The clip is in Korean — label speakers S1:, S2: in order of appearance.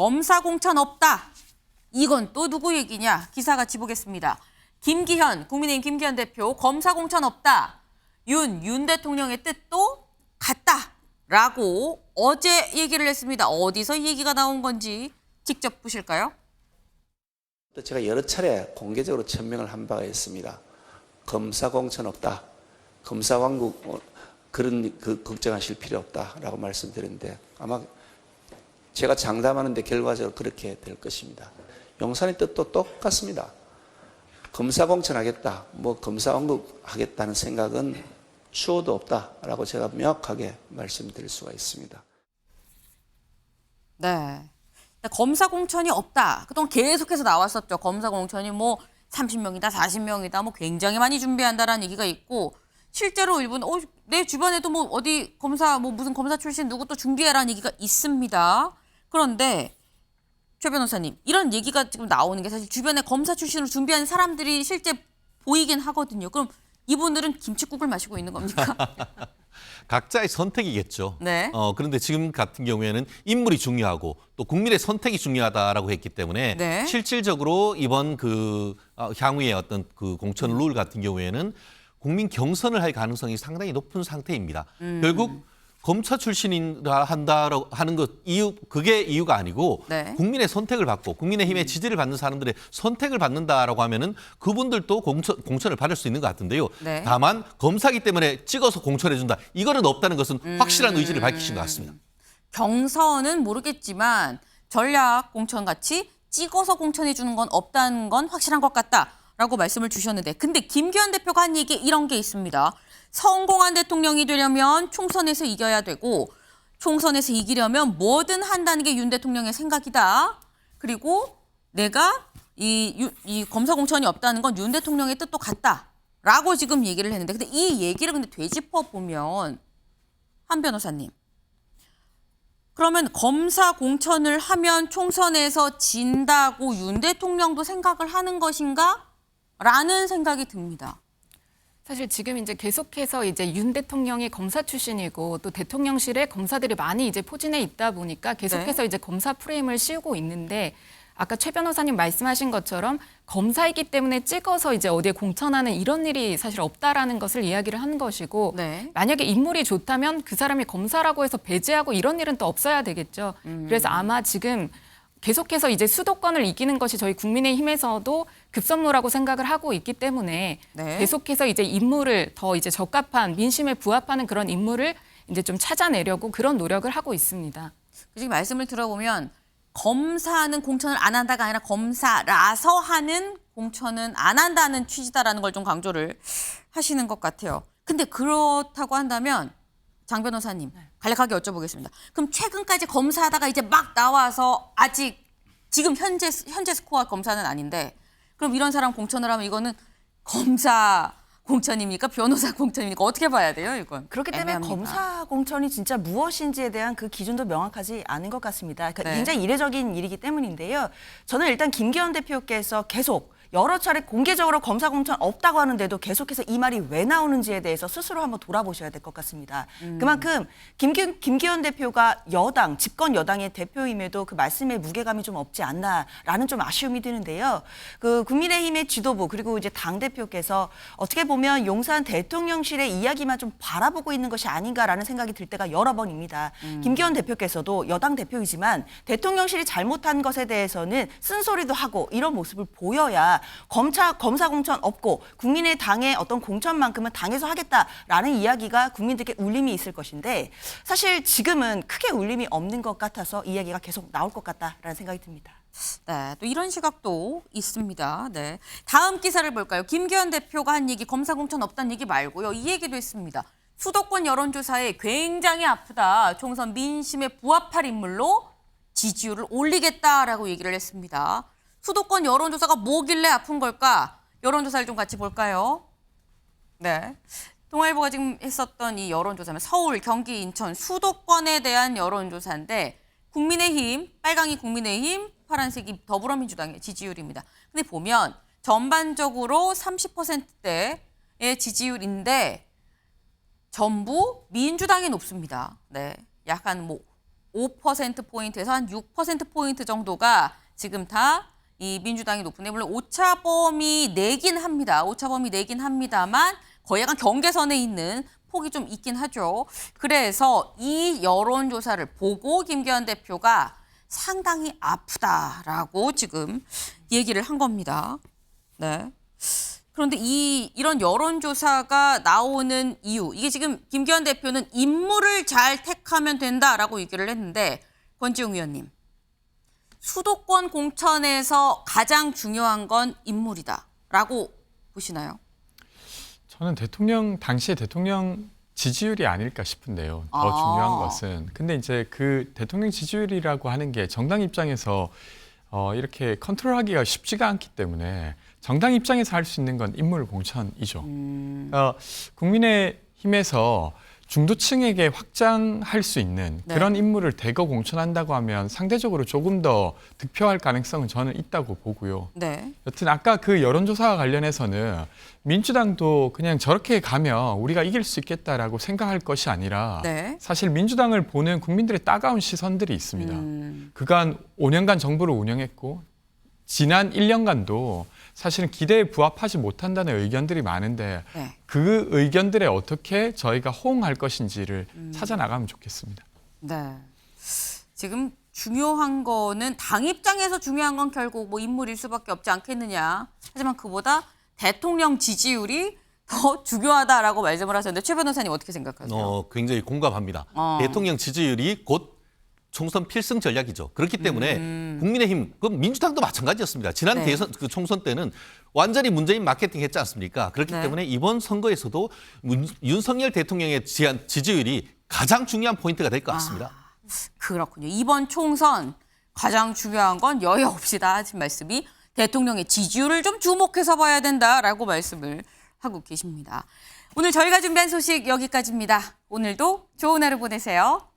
S1: 검사 공천 없다. 이건 또 누구 얘기냐? 기사 같이 보겠습니다. 김기현, 국민의힘 김기현 대표 검사 공천 없다. 윤, 윤 대통령의 뜻도 같다. 라고 어제 얘기를 했습니다. 어디서 이 얘기가 나온 건지 직접 보실까요?
S2: 제가 여러 차례 공개적으로 천명을 한 바가 있습니다. 검사 공천 없다. 검사 왕국 어, 그런 그 걱정하실 필요 없다라고 말씀드렸는데 아마 제가 장담하는데 결과적으로 그렇게 될 것입니다. 용산의 뜻도 똑같습니다. 검사 공천하겠다, 뭐 검사 언급 하겠다는 생각은 추호도 없다라고 제가 명확하게 말씀드릴 수가 있습니다.
S1: 네. 검사 공천이 없다. 그동안 계속해서 나왔었죠. 검사 공천이 뭐 30명이다, 40명이다, 뭐 굉장히 많이 준비한다라는 얘기가 있고 실제로 일본 어, 내 주변에도 뭐 어디 검사 뭐 무슨 검사 출신 누구 또 준비해라는 얘기가 있습니다. 그런데 최 변호사님 이런 얘기가 지금 나오는 게 사실 주변에 검사 출신으로 준비한 사람들이 실제 보이긴 하거든요. 그럼 이분들은 김치국을 마시고 있는 겁니까?
S3: 각자의 선택이겠죠. 네. 어, 그런데 지금 같은 경우에는 인물이 중요하고 또 국민의 선택이 중요하다라고 했기 때문에 네. 실질적으로 이번 그 어, 향후의 어떤 그 공천 룰 같은 경우에는 국민 경선을 할 가능성이 상당히 높은 상태입니다. 음. 결국 검사 출신이라 한다라고 하는 것 이유 그게 이유가 아니고 네. 국민의 선택을 받고 국민의힘의 음. 지지를 받는 사람들의 선택을 받는다라고 하면은 그분들도 공천, 공천을 받을 수 있는 것 같은데요. 네. 다만 검사기 때문에 찍어서 공천해 준다 이거는 없다는 것은 음. 확실한 의지를 밝히신 것 같습니다.
S1: 경선은 모르겠지만 전략 공천 같이 찍어서 공천해 주는 건 없다는 건 확실한 것 같다. 라고 말씀을 주셨는데 근데 김기현 대표가 한 얘기 이런 게 있습니다. 성공한 대통령이 되려면 총선에서 이겨야 되고 총선에서 이기려면 뭐든 한다는 게 윤 대통령의 생각이다. 그리고 내가 이, 이 검사 공천이 없다는 건 윤 대통령의 뜻도 같다라고 지금 얘기를 했는데 근데 이 얘기를 근데 되짚어 보면 한 변호사님 그러면 검사 공천을 하면 총선에서 진다고 윤 대통령도 생각을 하는 것인가? 라는 생각이 듭니다.
S4: 사실 지금 이제 계속해서 이제 윤 대통령이 검사 출신이고 또 대통령실에 검사들이 많이 이제 포진해 있다 보니까 계속해서 네. 이제 검사 프레임을 씌우고 있는데 아까 최 변호사님 말씀하신 것처럼 검사이기 때문에 찍어서 이제 어디에 공천하는 이런 일이 사실 없다라는 것을 이야기를 한 것이고 네. 만약에 인물이 좋다면 그 사람이 검사라고 해서 배제하고 이런 일은 또 없어야 되겠죠. 음. 그래서 아마 지금 계속해서 이제 수도권을 이기는 것이 저희 국민의힘에서도 급선무라고 생각을 하고 있기 때문에 네. 계속해서 이제 인물을 더 이제 적합한 민심에 부합하는 그런 인물을 이제 좀 찾아내려고 그런 노력을 하고 있습니다.
S1: 지금 말씀을 들어보면 검사는 공천을 안 한다가 아니라 검사라서 하는 공천은 안 한다는 취지다라는 걸 좀 강조를 하시는 것 같아요. 근데 그렇다고 한다면 장 변호사님 네. 간략하게 여쭤보겠습니다. 그럼 최근까지 검사하다가 이제 막 나와서 아직 지금 현재 현재 스코어 검사는 아닌데 그럼 이런 사람 공천을 하면 이거는 검사 공천입니까? 변호사 공천입니까? 어떻게 봐야 돼요, 이건?
S5: 그렇기 때문에 애매합니다. 검사 공천이 진짜 무엇인지에 대한 그 기준도 명확하지 않은 것 같습니다. 그러니까 네. 굉장히 이례적인 일이기 때문인데요. 저는 일단 김기현 대표께서 계속 여러 차례 공개적으로 검사 공천 없다고 하는데도 계속해서 이 말이 왜 나오는지에 대해서 스스로 한번 돌아보셔야 될 것 같습니다. 음. 그만큼 김기, 김기현 대표가 여당, 집권 여당의 대표임에도 그말씀에 무게감이 좀 없지 않나라는 좀 아쉬움이 드는데요. 그 국민의힘의 지도부 그리고 이제 당 대표께서 어떻게 보면 용산 대통령실의 이야기만 좀 바라보고 있는 것이 아닌가라는 생각이 들 때가 여러 번입니다. 음. 김기현 대표께서도 여당 대표이지만 대통령실이 잘못한 것에 대해서는 쓴소리도 하고 이런 모습을 보여야 검찰 검사 공천 없고 국민의 당의 어떤 공천만큼은 당에서 하겠다라는 이야기가 국민들께 울림이 있을 것인데 사실 지금은 크게 울림이 없는 것 같아서 이야기가 계속 나올 것 같다라는 생각이 듭니다.
S1: 네, 또 이런 시각도 있습니다. 네, 다음 기사를 볼까요? 김기현 대표가 한 얘기 검사 공천 없다는 얘기 말고요. 이 얘기도 있습니다. 수도권 여론조사에 굉장히 아프다. 총선 민심에 부합할 인물로 지지율을 올리겠다라고 얘기를 했습니다. 수도권 여론조사가 뭐길래 아픈 걸까? 여론조사를 좀 같이 볼까요? 네. 동아일보가 지금 했었던 이 여론조사는 서울, 경기, 인천 수도권에 대한 여론조사인데 국민의힘, 빨강이 국민의힘, 파란색이 더불어민주당의 지지율입니다. 근데 보면 전반적으로 30%대의 지지율인데 전부 민주당이 높습니다. 네. 약한 뭐 5%포인트에서 한 6%포인트 정도가 지금 다이 민주당이 높은데 물론 오차범위 내긴 합니다. 오차범위 내긴 합니다만 거의 약간 경계선에 있는 폭이 좀 있긴 하죠. 그래서 이 여론조사를 보고 김기현 대표가 상당히 아프다라고 지금 얘기를 한 겁니다. 네. 그런데 이 이런 여론조사가 나오는 이유 이게 지금 김기현 대표는 인물을 잘 택하면 된다라고 얘기를 했는데 권지웅 위원님 수도권 공천에서 가장 중요한 건 인물이다라고 보시나요?
S6: 저는 대통령 당시의 대통령 지지율이 아닐까 싶은데요. 더 아. 중요한 것은 근데 이제 그 대통령 지지율이라고 하는 게 정당 입장에서 어, 이렇게 컨트롤하기가 쉽지가 않기 때문에 정당 입장에서 할 수 있는 건 인물 공천이죠. 음. 어, 그러니까 국민의 힘에서 중도층에게 확장할 수 있는 네. 그런 인물을 대거 공천한다고 하면 상대적으로 조금 더 득표할 가능성은 저는 있다고 보고요. 네. 여튼 아까 그 여론조사와 관련해서는 민주당도 그냥 저렇게 가면 우리가 이길 수 있겠다라고 생각할 것이 아니라 네. 사실 민주당을 보는 국민들의 따가운 시선들이 있습니다. 음. 그간 5년간 정부를 운영했고 지난 1년간도 사실은 기대에 부합하지 못한다는 의견들이 많은데 네. 그 의견들에 어떻게 저희가 호응할 것인지를 음. 찾아 나가면 좋겠습니다.
S1: 네. 지금 중요한 거는 당 입장에서 중요한 건 결국 뭐 인물일 수밖에 없지 않겠느냐. 하지만 그보다 대통령 지지율이 더 중요하다라고 말씀을 하셨는데 최 변호사님 어떻게 생각하세요? 어,
S3: 굉장히 공감합니다. 어. 대통령 지지율이 곧 총선 필승 전략이죠. 그렇기 때문에 음. 음. 국민의힘, 그 민주당도 마찬가지였습니다. 지난 네. 대선 그 총선 때는 완전히 문재인 마케팅 했지 않습니까? 그렇기 네. 때문에 이번 선거에서도 문, 윤석열 대통령의 지한, 지지율이 가장 중요한 포인트가 될 것 같습니다. 아,
S1: 그렇군요. 이번 총선 가장 중요한 건여유 없이 다 하신 말씀이 대통령의 지지율을 좀 주목해서 봐야 된다라고 말씀을 하고 계십니다. 오늘 저희가 준비한 소식 여기까지입니다. 오늘도 좋은 하루 보내세요.